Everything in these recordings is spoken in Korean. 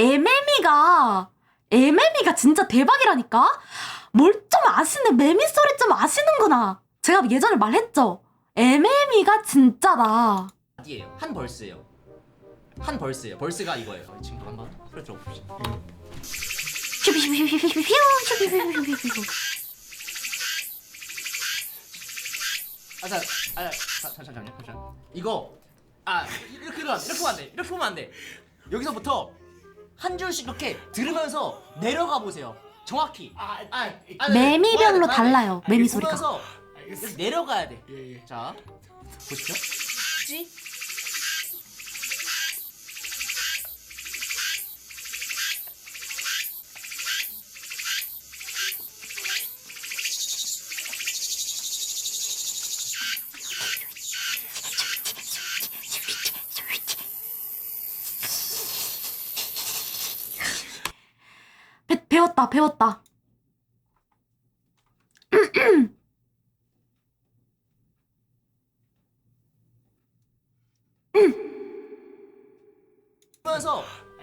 에메미가 에메미가 진짜 대박이라니까. 뭘 좀 아시는 매미 소리 좀 아시는구나. 제가 예전에 말했죠. 에메미가 진짜다. 아니에요. 한 벌스예요. 한 벌스예요. 벌스가 이거예요. 지금 한번 풀어줘 봅시다. 아, 자, 아, 자, 잠시만요, 잠시만. 이거 아 이렇게 하면 이렇게 하면 안 돼. 이렇게 하면 안 돼. 여기서부터 한 줄씩 이렇게 들으면서 내려가 보세요. 정확히. 아, 아, 아, 매미별로 봐야 돼, 봐야 돼. 달라요. 매미 소리가. 보면서 알겠어. 이렇게 내려가야 돼. 예, 예. 자, 보시죠. 찌. 배, 배웠다, 배웠다.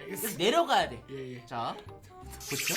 이렇게 내려가야 돼. 예, 예. 자, 보시죠.